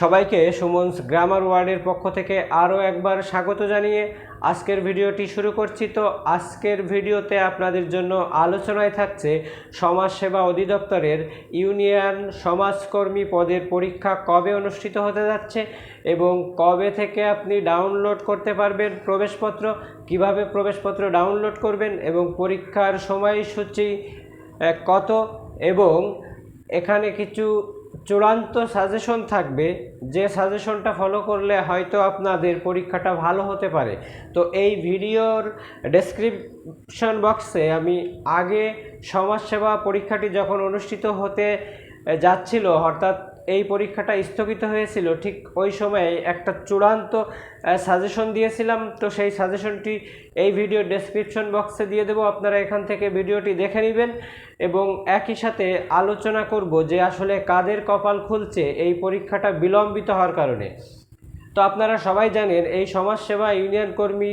সবাইকে সুমনস গ্রামার ওয়ার্ডের পক্ষ থেকে আরও একবার স্বাগত জানিয়ে আজকের ভিডিওটি শুরু করছি। তো আজকের ভিডিওতে আপনাদের জন্য আলোচনায় থাকছে সমাজসেবা অধিদপ্তরের ইউনিয়ন সমাজকর্মী পদের পরীক্ষা কবে অনুষ্ঠিত হতে যাচ্ছে এবং কবে থেকে আপনি ডাউনলোড করতে পারবেন প্রবেশপত্র, কীভাবে প্রবেশপত্র ডাউনলোড করবেন এবং পরীক্ষার সময়সূচি কত এবং এখানে কিছু চূড়ান্ত সাজেশন থাকবে, যে সাজেশনটা ফলো করলে হয়তো আপনাদের পরীক্ষাটা ভালো হতে পারে। তো এই ভিডিওর ডেসক্রিপশন বক্সে আমি আগে সমাজসেবা পরীক্ষাটি যখন অনুষ্ঠিত হতে যাচ্ছিল, অর্থাৎ এই পরীক্ষাটা স্থগিত হয়েছিল। ঠিক ওই সময়ে একটা চূড়ান্ত সাজেশন দিয়েছিলাম। তো সেই সাজেশনটি এই ভিডিও ডেসক্রিপশন বক্সে দিয়ে দেবো। আপনারা এখান থেকে ভিডিওটি দেখে নেবেন এবং একই সাথে আলোচনা করব যে আসলে কাদের কপাল খুলছে এই পরীক্ষাটা বিলম্বিত হওয়ার কারণে। তো আপনারা সবাই জানেন, এই সমাজসেবা ইউনিয়ন কর্মী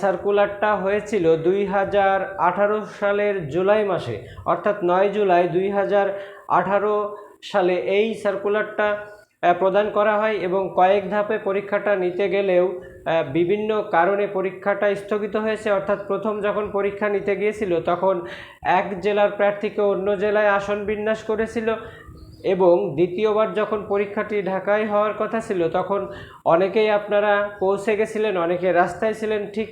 সার্কুলারটা হয়েছিল দুই হাজার আঠারো সালের জুলাই মাসে। অর্থাৎ নয় জুলাই দুই হাজার আঠারো সালে এই সার্কুলারটা প্রদান করা হয় এবং কয়েক ধাপে পরীক্ষাটা নিতে গেলেও বিভিন্ন কারণে পরীক্ষাটা স্থগিত হয়েছে। অর্থাৎ প্রথম যখন পরীক্ষা নিতে গিয়েছিল, তখন এক জেলার প্রার্থীকে অন্য জেলায় আসন বিন্যাস করেছিল এবং দ্বিতীয়বার যখন পরীক্ষাটি ঢাকায় হওয়ার কথা ছিল, তখন অনেকেই আপনারা পৌঁছে গেছিলেন, অনেকে রাস্তায় ছিলেন, ঠিক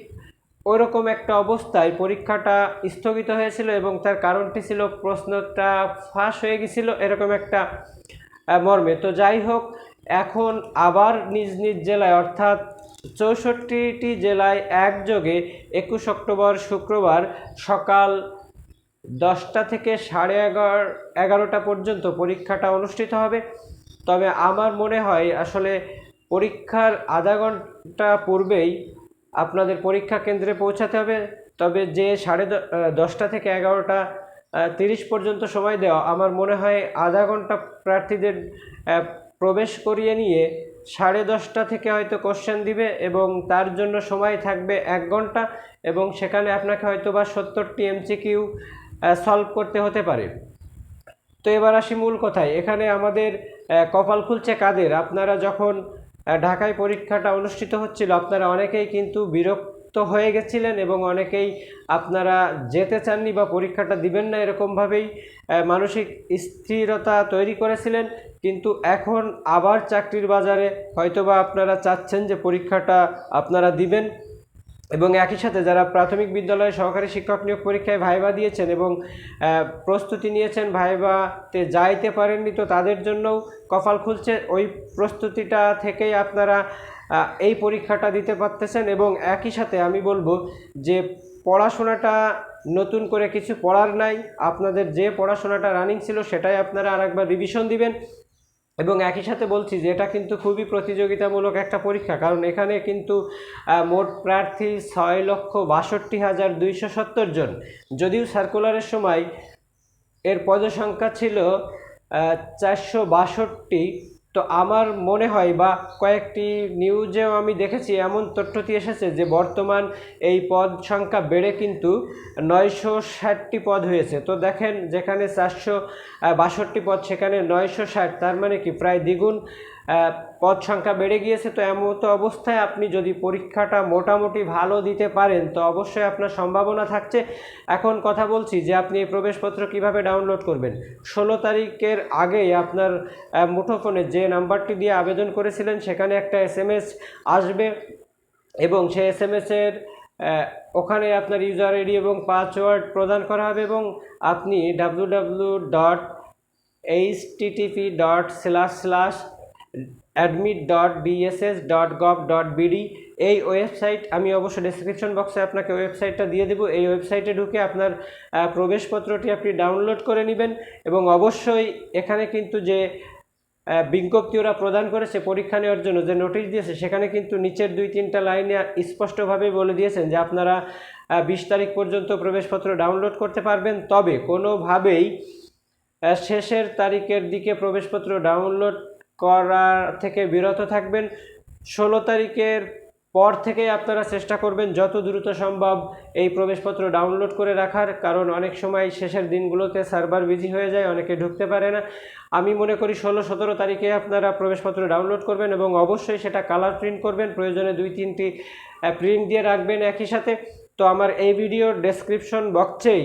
ওইরকম একটা অবস্থায় পরীক্ষাটা স্থগিত হয়েছিল এবং তার কারণটি ছিল প্রশ্নটা ফাঁস হয়ে গেছিল এরকম একটা মর্মে। তো যাই হোক, এখন আবার নিজ নিজ জেলায়, অর্থাৎ চৌষট্টিটি জেলায় একযোগে একুশ অক্টোবর শুক্রবার সকাল দশটা থেকে সাড়ে এগারো, এগারোটা পর্যন্ত পরীক্ষাটা অনুষ্ঠিত হবে। তবে আমার মনে হয় আসলে পরীক্ষার আধা ঘণ্টা পূর্বেই আপনাদের পরীক্ষা কেন্দ্রে পৌঁছাতে হবে। তবে যে সাড়ে দশটা থেকে এগারোটা তিরিশ পর্যন্ত সময় দেওয়া, আমার মনে হয় আধা ঘণ্টা প্রার্থীদের প্রবেশ করিয়ে নিয়ে সাড়ে দশটা থেকে হয়তো কোশ্চেন দিবে এবং তার জন্য সময় থাকবে এক ঘণ্টা এবং সেখানে আপনাকে হয়তো বা সত্তরটি এমসিকিউ সলভ করতে হতে পারে। তো এবার আসি মূল কথায়। এখানে আমাদের কপাল খুলছে কাদের? আপনারা যখন ঢাকায় পরীক্ষাটা অনুষ্ঠিত হচ্ছিল। আপনারা অনেকেই কিন্তু বিরক্ত হয়ে গেছিলেন এবং অনেকেই আপনারা যেতে চাননি বা পরীক্ষাটা দিবেন না এরকমভাবেই মানসিক স্থিরতা তৈরি করেছিলেন। কিন্তু এখন আবার চাকরির বাজারে হয়তোবা আপনারা চাচ্ছেন যে পরীক্ষাটা আপনারা দিবেন। এবং একই সাথে যারা প্রাথমিক বিদ্যালয়ে সহকারী শিক্ষক নিয়োগ পরীক্ষায় ভাইবা দিয়েছেন এবং প্রস্তুতি নিয়েছেন, ভাইবাতে যাইতে পারেননি, তো তাদের জন্যও কপাল খুলছে। ওই প্রস্তুতিটা থেকেই আপনারা এই পরীক্ষাটা দিতে পারতেছেন এবং একই সাথে আমি বলব যে পড়াশোনাটা নতুন করে কিছু পড়ার নাই। আপনাদের যে পড়াশোনাটা রানিং ছিল সেটাই আপনারা আরেকবার রিভিশন দিবেন। এবং একই সাথে বলছি যে এটা কিন্তু খুবই প্রতিযোগিতামূলক একটা পরীক্ষা, কারণ এখানে কিন্তু মোট প্রার্থী ছয় লক্ষ বাষট্টি হাজার দুইশো সত্তর জন। যদিও সার্কুলারের সময় এর পদসংখ্যা ছিল চারশো বাষট্টি তো আমার মনে হয় বা কয়েকটি নিউজেও আমি দেখেছি, এমন তথ্যটি এসেছে যে বর্তমান এই পদ সংখ্যা বেড়ে কিন্তু নয়শো ষাটটি পদ হয়েছে। তো দেখেন যেখানে চারশো বাষট্টি পদ, সেখানে নয়শো ষাট, তার মানে কি? প্রায় দ্বিগুণ পদ সংখ্যা বেড়ে গিয়েছে, তো এমন তো অবস্থায় আপনি যদি পরীক্ষাটা মোটামুটি ভালো দিতে পারেন, তো অবশ্যই আপনার সম্ভাবনা থাকছে। এখন কথা বলছি যে আপনি এই প্রবেশপত্র কীভাবে ডাউনলোড করবেন? ষোলো তারিখের আগেই আপনার মুঠোফোনে যে নাম্বারটি দিয়ে আবেদন করেছিলেন, সেখানে একটা এস আসবে এবং সেই এস এম এর ওখানে আপনার ইউজার আইডি এবং পাসওয়ার্ড প্রদান করা হবে এবং আপনি W W dot H TTP dot slash slash admit dot BSS dot gov dot BD এই ওয়েবসাইট আমি অবশ্যই ডেসক্রিপশন বক্সে আপনাকে ওয়েবসাইটটা দিয়ে দেবো। এই ওয়েবসাইটে ঢুকে আপনার প্রবেশপত্রটি আপনি ডাউনলোড করে নেবেন এবং অবশ্যই এখানে কিন্তু যে বিজ্ঞপ্তি ওরা প্রদান করেছে পরীক্ষা নেওয়ার জন্য, যে নোটিশ দিয়েছে, সেখানে কিন্তু নিচের দুই তিনটা লাইনে স্পষ্টভাবে বলে দিয়েছেন যে আপনারা বিশ তারিখ পর্যন্ত প্রবেশপত্র ডাউনলোড করতে পারবেন। তবে কোনোভাবেই শেষের তারিখের দিকে প্রবেশপত্র ডাউনলোড করা থেকে বিরত থাকবেন। ষোলো তারিখের পর থেকে আপনারা চেষ্টা করবেন যত দ্রুত সম্ভব এই প্রবেশপত্র ডাউনলোড করে রাখার, কারণ অনেক সময় শেষের দিনগুলোতে সার্ভার বিজি হয়ে যায়, অনেকে ঢুকতে পারে না। আমি মনে করি ষোলো, সতেরো তারিখে আপনারা প্রবেশপত্র ডাউনলোড করবেন এবং অবশ্যই সেটা কালার প্রিন্ট করবেন, প্রয়োজনে দুই, তিনটি প্রিন্ট দিয়ে রাখবেন একই সাথে। তো আমার এই ভিডিওর ডেসক্রিপশন বক্সেই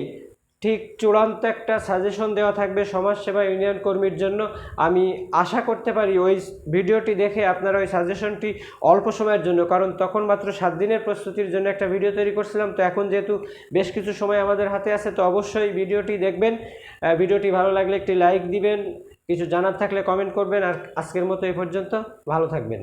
ঠিক চূড়ান্ত একটা সাজেশন দেওয়া থাকবে সমাজসেবা ইউনিয়ন কর্মীর জন্য। আমি আশা করতে পারি ওই ভিডিওটি দেখে আপনারা ওই সাজেশনটি অল্প সময়ের জন্য, কারণ তখন মাত্র সাত দিনের প্রস্তুতির জন্য একটা ভিডিও তৈরি করছিলাম। তো এখন যেহেতু বেশ কিছু সময় আমাদের হাতে আছে, তো অবশ্যই ভিডিওটি দেখবেন। ভিডিওটি ভালো লাগলে একটি লাইক দিবেন। কিছু জানার থাকলে কমেন্ট করবেন। আর আজকের মতো এই পর্যন্ত। ভালো থাকবেন।